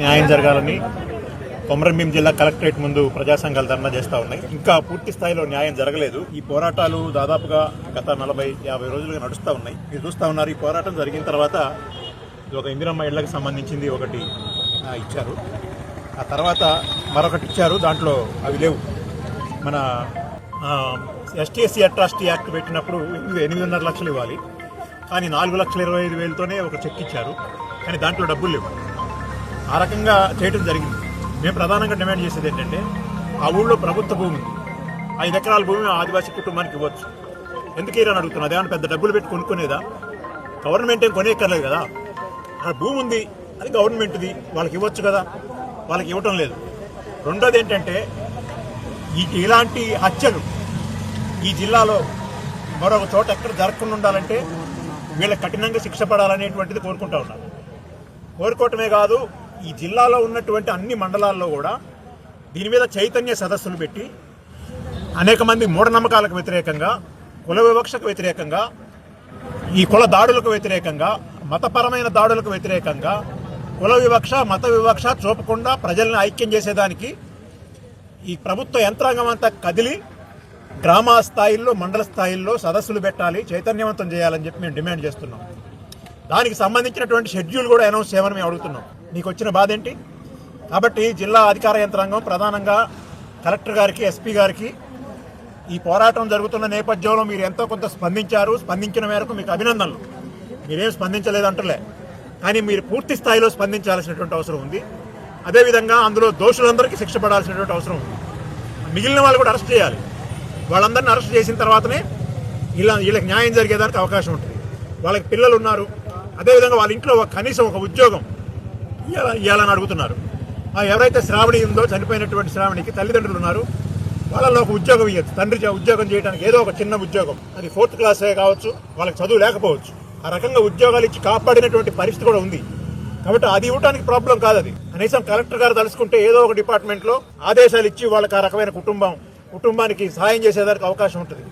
న్యాయం జరగాలని కొమరంభీం జిల్లా కలెక్టరేట్ ముందు ప్రజా సంఘాలు ధర్నా చేస్తూ ఉన్నాయి. ఇంకా పూర్తి స్థాయిలో న్యాయం జరగలేదు. ఈ పోరాటాలు దాదాపుగా గత నలభై యాభై రోజులుగా నడుస్తూ ఉన్నాయి. మీరు చూస్తా ఉన్నారు ఈ పోరాటం జరిగిన తర్వాత ఇది ఒక ఇందిరమ్మ ఇళ్ళకు సంబంధించింది ఒకటి ఇచ్చారు. ఆ తర్వాత మరొకటి ఇచ్చారు దాంట్లో అవి లేవు. మన ఎస్టీఎస్సీ అట్రాసిటీ యాక్ట్ పెట్టినప్పుడు ఎనిమిదిన్నర లక్షలు ఇవ్వాలి. కానీ నాలుగు లక్షల ఇరవై ఐదు వేలతోనే ఒక చెక్ ఇచ్చారు. కానీ దాంట్లో డబ్బులు లేవు. ఆ రకంగా చేయడం జరిగింది. మేము ప్రధానంగా డిమాండ్ చేసేది ఏంటంటే ఆ ఊళ్ళో ప్రభుత్వ భూమి ఉంది. ఐదు ఎకరాల భూమి ఆదివాసీ కుటుంబానికి ఇవ్వచ్చు. ఎందుకు ఇరని అడుగుతున్నా? అదేమన్నా పెద్ద డబ్బులు పెట్టి కొనుక్కునేదా? గవర్నమెంట్ ఏం కొనేక్కర్లేదు కదా. ఆ భూమి ఉంది అది గవర్నమెంట్ది. వాళ్ళకి ఇవ్వచ్చు కదా. వాళ్ళకి ఇవ్వటం లేదు. రెండోది ఏంటంటే ఈ ఇలాంటి హత్యలు ఈ జిల్లాలో మరొక చోట ఎక్కడ జరగకుండా ఉండాలంటే వీళ్ళకి కఠినంగా శిక్ష పడాలనేటువంటిది కోరుకుంటా ఉన్నారు కోరుకోవటమే కాదు ఈ జిల్లాలో ఉన్నటువంటి అన్ని మండలాల్లో కూడా దీని మీద చైతన్య సదస్సులు పెట్టి అనేక మంది మూఢనమ్మకాలకు వ్యతిరేకంగా కుల వివక్షకు వ్యతిరేకంగా ఈ కుల దాడులకు వ్యతిరేకంగా మతపరమైన దాడులకు వ్యతిరేకంగా కుల వివక్ష మత వివక్ష చూపకుండా ప్రజల్ని ఐక్యం చేసేదానికి ఈ ప్రభుత్వ యంత్రాంగం అంతా కదిలి గ్రామ స్థాయిల్లో మండల స్థాయిల్లో సదస్సులు పెట్టాలి చైతన్యవంతం చేయాలని చెప్పి మేము డిమాండ్ చేస్తున్నాం. దానికి సంబంధించినటువంటి షెడ్యూల్ కూడా అనౌన్స్ చేయమని మేము అడుగుతున్నాం. మీకు వచ్చిన బాధ ఏంటి? కాబట్టి జిల్లా అధికార యంత్రాంగం ప్రధానంగా కలెక్టర్ గారికి ఎస్పీ గారికి ఈ పోరాటం జరుగుతున్న నేపథ్యంలో మీరు ఎంతో కొంత స్పందించారు. స్పందించిన మేరకు మీకు అభినందనలు. మీరేం స్పందించలేదంటలే. కానీ మీరు పూర్తి స్థాయిలో స్పందించాల్సినటువంటి అవసరం ఉంది. అదేవిధంగా అందులో దోషులందరికీ శిక్ష పడాల్సినటువంటి అవసరం ఉంది. మిగిలిన వాళ్ళు కూడా అరెస్ట్ చేయాలి. వాళ్ళందరినీ అరెస్ట్ చేసిన తర్వాతనే ఇలా వీళ్ళకి న్యాయం జరిగేదానికి అవకాశం ఉంటుంది. వాళ్ళకి పిల్లలు ఉన్నారు. అదేవిధంగా వాళ్ళ ఇంట్లో ఒక కనీసం ఒక ఉద్యోగం ఇవ్వాలని అడుగుతున్నారు. ఎవరైతే శ్రావణి ఉందో చనిపోయినటువంటి శ్రావణికి తల్లిదండ్రులు ఉన్నారు వాళ్ళలో ఒక ఉద్యోగం ఇవ్వచ్చు తండ్రి ఉద్యోగం చేయడానికి ఏదో ఒక చిన్న ఉద్యోగం. అది ఫోర్త్ క్లాసే కావచ్చు వాళ్ళకి చదువు లేకపోవచ్చు. ఆ రకంగా ఉద్యోగాలు ఇచ్చి కాపాడినటువంటి పరిస్థితి కూడా ఉంది. కాబట్టి అది ఇవ్వడానికి ప్రాబ్లం కాదు అది కనీసం కలెక్టర్ గారు తలుచుకుంటే ఏదో ఒక డిపార్ట్మెంట్లో ఆదేశాలు ఇచ్చి వాళ్ళకి ఆ రకమైన కుటుంబం కుటుంబానికి సహాయం చేసేదానికి అవకాశం ఉంటుంది.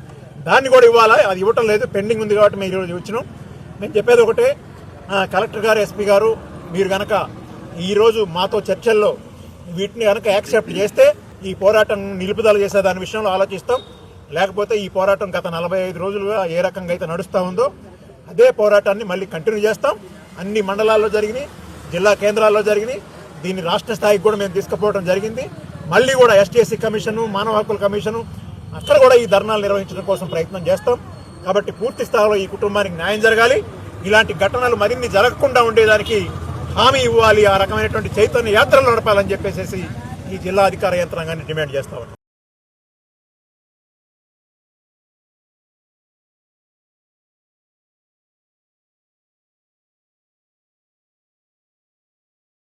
దాన్ని కూడా ఇవ్వాలా? అది ఇవ్వటం లేదు. పెండింగ్ ఉంది కాబట్టి మేము ఈరోజు వచ్చినాం. నేను చెప్పేది ఒకటే కలెక్టర్ గారు ఎస్పీ గారు మీరు కనుక ఈరోజు మాతో చర్చల్లో వీటిని కనుక యాక్సెప్ట్ చేస్తే ఈ పోరాటం నిలుపుదల చేసే దాని విషయంలో ఆలోచిస్తాం. లేకపోతే ఈ పోరాటం గత నలభై ఐదు రోజులుగా ఏ రకంగా అయితే నడుస్తూ ఉందో అదే పోరాటాన్ని మళ్ళీ కంటిన్యూ చేస్తాం. అన్ని మండలాల్లో జరిగినాయి జిల్లా కేంద్రాల్లో జరిగినాయి. దీన్ని రాష్ట్ర స్థాయికి కూడా మేము తీసుకుపోవడం జరిగింది. మళ్ళీ కూడా ఎస్టీఎస్సీ కమిషను మానవ హక్కుల కమిషను అక్కడ కూడా ఈ ధర్నాలు నిర్వహించడం కోసం ప్రయత్నం చేస్తాం. కాబట్టి పూర్తి స్థాయిలో ఈ కుటుంబానికి న్యాయం జరగాలి. ఇలాంటి ఘటనలు మరిన్ని జరగకుండా ఉండేదానికి హామీ ఇవ్వాలి ఆ రకమైనటువంటి చైతన్య యాత్రలు నడపాలని చెప్పేసి ఈ జిల్లా అధికార యంత్రాంగాన్ని డిమాండ్ చేస్తా